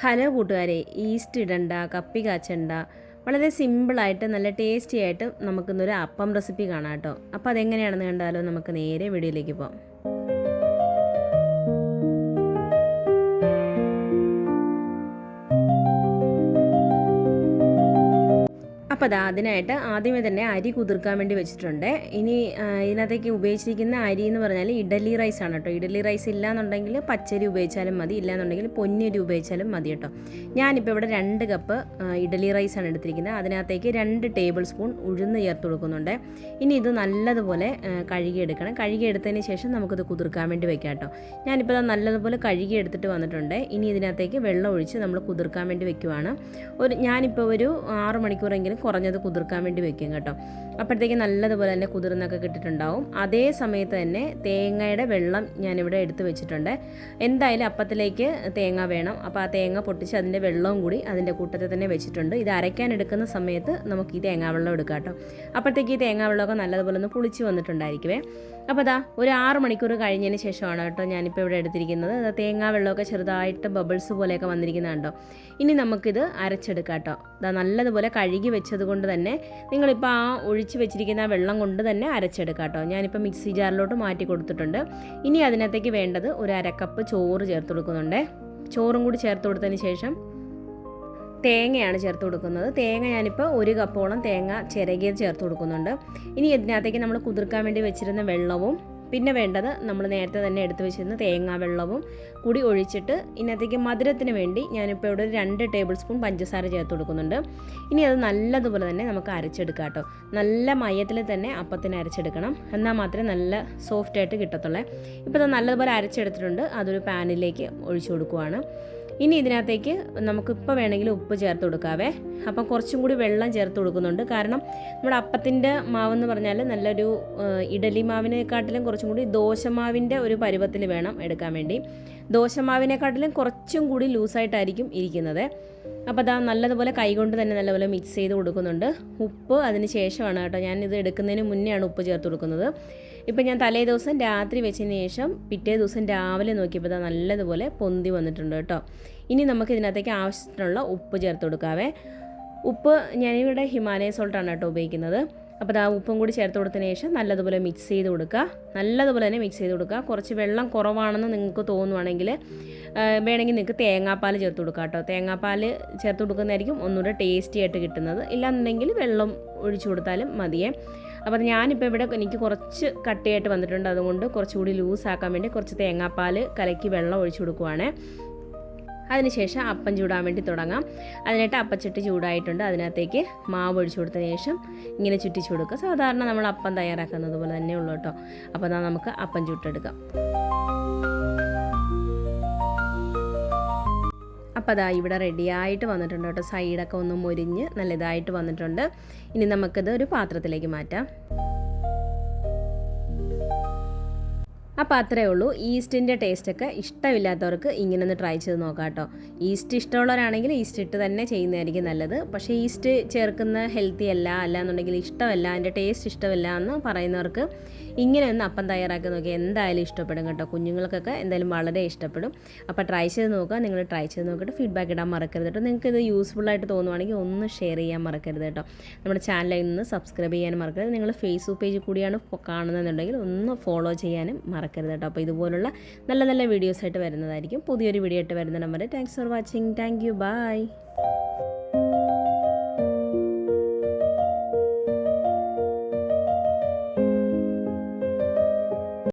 Hello കൂട്ടുകാരെ east ഇടണ്ട കപ്പി കാച്ചണ്ട. വളരെ സിമ്പിളായിട്ട് നല്ല ടേസ്റ്റി ആയിട്ട് നമുക്കിന്നൊരു അപ്പം റെസിപ്പി കാണാം കേട്ടോ. അപ്പോൾ അതെങ്ങനെയാണെന്ന് കണ്ടാലോ നമുക്ക് നേരെ വീഡിയോയിലേക്ക് പോകാം. അപ്പോൾ അതാ അതിനായിട്ട് ആദ്യമേ തന്നെ അരി കുതിർക്കാൻ വേണ്ടി വെച്ചിട്ടുണ്ട്. ഇനി ഇതിനകത്തേക്ക് ഉപയോഗിച്ചിരിക്കുന്ന അരി എന്ന് പറഞ്ഞാൽ ഇഡലി റൈസ് ആണ് കേട്ടോ ഇഡലി റൈസ് ഇല്ലാന്നുണ്ടെങ്കിൽ പച്ചരി ഉപയോഗിച്ചാലും മതി ഇല്ലാന്നുണ്ടെങ്കിൽ പൊന്നരി ഉപയോഗിച്ചാലും മതി കേട്ടോ ഞാനിപ്പോൾ ഇവിടെ രണ്ട് കപ്പ് ഇഡലി റൈസാണ് എടുത്തിരിക്കുന്നത്. അതിനകത്തേക്ക് രണ്ട് ടേബിൾ സ്പൂൺ ഉഴുന്ന് ചേർത്ത് കൊടുക്കുന്നുണ്ട്. ഇനി ഇത് നല്ലതുപോലെ കഴുകിയെടുക്കണം. കഴുകിയെടുത്തതിന് ശേഷം നമുക്കിത് കുതിർക്കാൻ വേണ്ടി വെക്കാം കേട്ടോ ഞാനിപ്പോൾ നല്ലതുപോലെ കഴുകി എടുത്തിട്ട് വന്നിട്ടുണ്ട്. ഇനി ഇതിനകത്തേക്ക് വെള്ളം ഒഴിച്ച് നമ്മൾ കുതിർക്കാൻ വേണ്ടി വെക്കുവാണ്. ഒരു ഞാനിപ്പോൾ ഒരു ആറ് മണിക്കൂറെങ്കിലും കുറഞ്ഞത് കുതിർക്കാൻ വേണ്ടി വെക്കും കേട്ടോ. അപ്പോഴത്തേക്ക് നല്ലതുപോലെ തന്നെ കുതിർന്നൊക്കെ കിട്ടിയിട്ടുണ്ടാവും. അതേ സമയത്ത് തന്നെ തേങ്ങയുടെ വെള്ളം ഞാനിവിടെ എടുത്ത് വെച്ചിട്ടുണ്ട്. എന്തായാലും അപ്പത്തിലേക്ക് തേങ്ങ വേണം. അപ്പോൾ ആ തേങ്ങ പൊട്ടിച്ച് അതിന്റെ വെള്ളവും കൂടി അതിന്റെ കൂട്ടത്തിൽ തന്നെ വെച്ചിട്ടുണ്ട്. ഇത് അരയ്ക്കാൻ എടുക്കുന്ന സമയത്ത് നമുക്ക് ഈ തേങ്ങാ വെള്ളം എടുക്കാം കേട്ടോ. അപ്പോഴത്തേക്ക് ഈ തേങ്ങാ വെള്ളമൊക്കെ നല്ലതുപോലെ ഒന്ന് പുളിച്ച് വന്നിട്ടുണ്ടായിരിക്കുമേ അപ്പോൾ അതാ ഒരു ആറ് മണിക്കൂർ കഴിഞ്ഞതിന് ശേഷമാണ് കേട്ടോ ഞാനിപ്പോൾ ഇവിടെ എടുത്തിരിക്കുന്നത്. അത് തേങ്ങാ വെള്ളമൊക്കെ ചെറുതായിട്ട് ബബിൾസ് പോലെയൊക്കെ വന്നിരിക്കുന്നതാണ് കണ്ടോ ഇനി നമുക്കിത് അരച്ചെടുക്കാം കേട്ടോ. ഇതാ നല്ലതുപോലെ കഴുകി വെച്ചത് കൊണ്ട് തന്നെ നിങ്ങളിപ്പോൾ ആ ഒഴിച്ച് വെച്ചിരിക്കുന്ന ആ വെള്ളം കൊണ്ട് തന്നെ അരച്ചെടുക്കാം കേട്ടോ. ഞാനിപ്പോൾ മിക്സി ജാറിലോട്ട് മാറ്റി കൊടുത്തിട്ടുണ്ട്. ഇനി അതിനകത്തേക്ക് വേണ്ടത് ഒരു അരക്കപ്പ് ചോറ് ചേർത്ത് കൊടുക്കുന്നുണ്ട്. ചോറും കൂടി ചേർത്ത് കൊടുത്തതിന് ശേഷം തേങ്ങയാണ് ചേർത്ത് കൊടുക്കുന്നത്. തേങ്ങ ഞാനിപ്പോൾ ഒരു കപ്പോളം തേങ്ങ ചിരകിയത് ചേർത്ത് കൊടുക്കുന്നുണ്ട്. ഇനി ഇതിനകത്തേക്ക് നമ്മൾ കുതിർക്കാൻ വേണ്ടി വെച്ചിരുന്ന വെള്ളവും പിന്നെ വേണ്ടത് നമ്മൾ നേരത്തെ തന്നെ എടുത്തു വെച്ചിരുന്ന തേങ്ങാ വെള്ളവും കൂടി ഒഴിച്ചിട്ട് ഇതിനകത്തേക്ക് മധുരത്തിന് വേണ്ടി ഞാനിപ്പോൾ ഇവിടെ രണ്ട് ടേബിൾ സ്പൂൺ പഞ്ചസാര ചേർത്ത് കൊടുക്കുന്നുണ്ട്. ഇനി അത് നല്ലതുപോലെ തന്നെ നമുക്ക് അരച്ചെടുക്കാം കേട്ടോ. നല്ല മയത്തിൽ തന്നെ അപ്പത്തിന് അരച്ചെടുക്കണം. എന്നാൽ മാത്രമേ നല്ല സോഫ്റ്റായിട്ട് കിട്ടത്തുള്ളൂ. ഇപ്പോൾ ഇത് നല്ലതുപോലെ അരച്ചെടുത്തിട്ടുണ്ട്. അതൊരു പാനിലേക്ക് ഒഴിച്ചു കൊടുക്കുവാണ്. ഇനി ഇതിനകത്തേക്ക് നമുക്കിപ്പോൾ വേണമെങ്കിൽ ഉപ്പ് ചേർത്ത് കൊടുക്കാവേ. അപ്പം കുറച്ചും കൂടി വെള്ളം ചേർത്ത് കൊടുക്കുന്നുണ്ട്. കാരണം നമ്മുടെ അപ്പത്തിന്റെ മാവെന്ന് പറഞ്ഞാൽ നല്ലൊരു ഇഡലി മാവിനെക്കാട്ടിലും കുറച്ചും കൂടി ദോശമാവിന്റെ ഒരു പരുവത്തിൽ വേണം എടുക്കാൻ വേണ്ടി. ദോശമാവിനെക്കാട്ടിലും കുറച്ചും കൂടി ലൂസായിട്ടായിരിക്കും ഇരിക്കുന്നത്. അപ്പോൾ അതാ നല്ലതുപോലെ കൈകൊണ്ട് തന്നെ നല്ലപോലെ മിക്സ് ചെയ്ത് കൊടുക്കുന്നുണ്ട്. ഉപ്പ് അതിന് ശേഷമാണ് കേട്ടോ ഞാൻ ഇത് എടുക്കുന്നതിന് മുന്നെയാണ് ഉപ്പ് ചേർത്ത് കൊടുക്കുന്നത്. ഇപ്പം ഞാൻ തലേ ദിവസം രാത്രി വെച്ചതിന് ശേഷം പിറ്റേ ദിവസം രാവിലെ നോക്കിയപ്പോൾ ഇതാ നല്ലതുപോലെ പൊന്തി വന്നിട്ടുണ്ട് കേട്ടോ. ഇനി നമുക്ക് ഇതിനകത്തേക്ക് ആവശ്യത്തിനുള്ള ഉപ്പ് ചേർത്ത് കൊടുക്കാവേ. ഉപ്പ് ഞാനിവിടെ ഹിമാലയ സോൾട്ടാണ് കേട്ടോ ഉപയോഗിക്കുന്നത്. അപ്പോൾ ആ ഉപ്പും കൂടി ചേർത്ത് കൊടുത്തതിന് ശേഷം നല്ലതുപോലെ മിക്സ് ചെയ്ത് കൊടുക്കുക. നല്ലതുപോലെ തന്നെ മിക്സ് ചെയ്ത് കൊടുക്കുക. കുറച്ച് വെള്ളം കുറവാണെന്ന് നിങ്ങൾക്ക് തോന്നുവാണെങ്കിൽ വേണമെങ്കിൽ നിങ്ങൾക്ക് തേങ്ങാപ്പാൽ ചേർത്ത് കൊടുക്കുക കേട്ടോ. തേങ്ങാപ്പാൽ ചേർത്ത് കൊടുക്കുന്നതായിരിക്കും ഒന്നുകൂടെ ടേസ്റ്റി ആയിട്ട് കിട്ടുന്നത്. ഇല്ലാന്നുണ്ടെങ്കിൽ വെള്ളം ഒഴിച്ചു കൊടുത്താലും മതിയേ. അപ്പോൾ ഞാനിപ്പോൾ ഇവിടെ എനിക്ക് കുറച്ച് കട്ടിയായിട്ട് വന്നിട്ടുണ്ട്. അതുകൊണ്ട് കുറച്ചുകൂടി ലൂസ് ആക്കാൻ വേണ്ടി കുറച്ച് തേങ്ങാപ്പാൽ കലക്കി വെള്ളം ഒഴിച്ചു കൊടുക്കുവാണേ. അതിനുശേഷം അപ്പം ചൂടാൻ വേണ്ടി തുടങ്ങാം. അതിനായിട്ട് അപ്പച്ചട്ടി ചൂടായിട്ടുണ്ട്. അതിനകത്തേക്ക് മാവ് ഒഴിച്ചു കൊടുത്തതിന് ശേഷം ഇങ്ങനെ ചുറ്റിച്ചു കൊടുക്കുക സാധാരണ നമ്മൾ അപ്പം തയ്യാറാക്കുന്നത് പോലെ തന്നെ ഉള്ളൂ കേട്ടോ. അപ്പോൾ എന്നാൽ നമുക്ക് അപ്പം ചുട്ടെടുക്കാം. അപ്പോൾ അതാ ഇവിടെ റെഡിയായിട്ട് വന്നിട്ടുണ്ട് കേട്ടോ. സൈഡൊക്കെ ഒന്ന് മുരിഞ്ഞ് നല്ല ഇതായിട്ട് വന്നിട്ടുണ്ട്. ഇനി നമുക്കിത് ഒരു പാത്രത്തിലേക്ക് മാറ്റാം. അപ്പോൾ അത്രയേ ഉള്ളൂ. ഈസ്റ്റിന്റെ ടേസ്റ്റൊക്കെ ഇഷ്ടമില്ലാത്തവർക്ക് ഇങ്ങനെ ഒന്ന് ട്രൈ ചെയ്ത് നോക്കാം കേട്ടോ ഈസ്റ്റ് ഇഷ്ടമുള്ളവരാണെങ്കിൽ ഈസ്റ്റ് ഇട്ട് തന്നെ ചെയ്യുന്നതായിരിക്കും നല്ലത്. പക്ഷേ ഈസ്റ്റ് ചേർക്കുന്ന ഹെൽത്തി അല്ല അല്ലാന്നുണ്ടെങ്കിൽ ഇഷ്ടമല്ല അതിന്റെ ടേസ്റ്റ് ഇഷ്ടമല്ല എന്ന് പറയുന്നവർക്ക് ഇങ്ങനെ ഒന്ന് അപ്പം തയ്യാറാക്കി നോക്കി. എന്തായാലും ഇഷ്ടപ്പെടും കേട്ടോ. കുഞ്ഞുങ്ങൾക്കൊക്കെ എന്തായാലും വളരെ ഇഷ്ടപ്പെടും. അപ്പോൾ ട്രൈ ചെയ്ത് നോക്കുക. നിങ്ങൾ ട്രൈ ചെയ്ത് നോക്കിയിട്ട് ഫീഡ്ബാക്ക് ഇടാൻ മറക്കരുത് കേട്ടോ നിങ്ങൾക്ക് ഇത് യൂസ്ഫുൾ ആയിട്ട് തോന്നുവാണെങ്കിൽ ഒന്ന് ഷെയർ ചെയ്യാൻ മറക്കരുത് കേട്ടോ നമ്മുടെ ചാനലിൽ നിന്ന് സബ്സ്ക്രൈബ് ചെയ്യാൻ മറക്കരുത്. നിങ്ങൾ ഫേസ്ബുക്ക് പേജ് കൂടിയാണ് കാണുന്നതെന്നുണ്ടെങ്കിൽ ഒന്ന് ഫോളോ ചെയ്യാനും മറക്കരുത്. മറക്കരുത് കേട്ടോ. അപ്പോൾ ഇതുപോലുള്ള നല്ല നല്ല വീഡിയോസായിട്ട് വരുന്നതായിരിക്കും. പുതിയൊരു വീഡിയോ ആയിട്ട് വരുന്ന number thanks for watching thank you bye